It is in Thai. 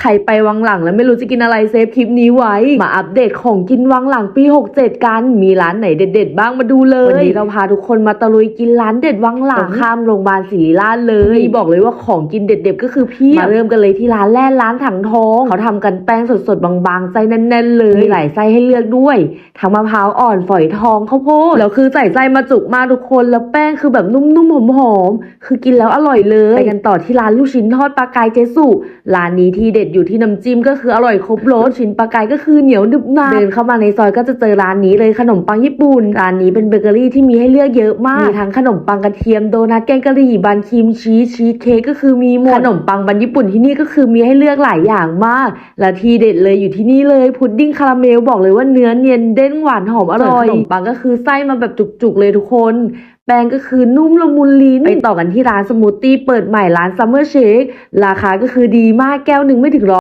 ใครไปวังหลังแล้วไม่รู้จะกินอะไรเซฟคลิปนี้ไว้ มาอัปเดตของกินวังหลังปี 67 กัน มีร้านไหนเด็ด ๆ บ้างมาดูเลย วันนี้เราพาทุกคนมาตะลุยกินร้านเด็ดวังหลังตรงข้ามโรงพยาบาลศิริราชเลยนี่บอกเลยว่าของกินเด็ด ๆ ก็คือเพี่มาเริ่มกันเลยที่ร้านแรกร้านถังทอง เขาทำกันแป้งสดๆบางๆไส้แน่น ๆ เลยมีหลายไส้ให้เลือกด้วยทั้งมะพร้าวอ่อนฝอยทองข้าวโพดแล้วคือใส่ไส้มาจุกมากทุกคนแล้วแป้งคือแบบนุ่มๆหอมๆคือกินแล้วอร่อยเลยไปกันต่อที่ร้านลูกชิ้นทอดปลากายเจสุร้านนี้ที่เด็ดอยู่ที่น้ำจิ้มก็คืออร่อยครบรสลูกชิ้นปลากายก็คือเหนียวดึบหนาเดินเข้ามาในซอยก็จะเจอร้านนี้เลยขนมปังญี่ปุ่นร้านนี้เป็นเบเกอรี่ที่มีให้เลือกเยอะมากมีทั้งขนมปังกระเทียมโดนัทแกงกะหรี่บันครีมชีสชีสเค้กก็คือมีหมดขนมปังบันญี่ปุ่นที่นี่ก็คือมีให้เลือกหลายอย่างมาก และที่เด็ดเลยอยู่ที่นี่เลยพุดดิ้งคาราเมลบอกเลยว่าเนื้อเนียนเด้งหวานหอมอร่อยขนมปังก็คือไส้มาแบบจุกๆเลยทุกคนแป้งก็คือนุ่มละมุนลิ้น ไปต่อกันที่ร้านสมูทตี้เปิดใหม่ร้านซัมเมอร์เชคราคาก็คือดีมากแก้วหนึ่งไม่ถึงร้อย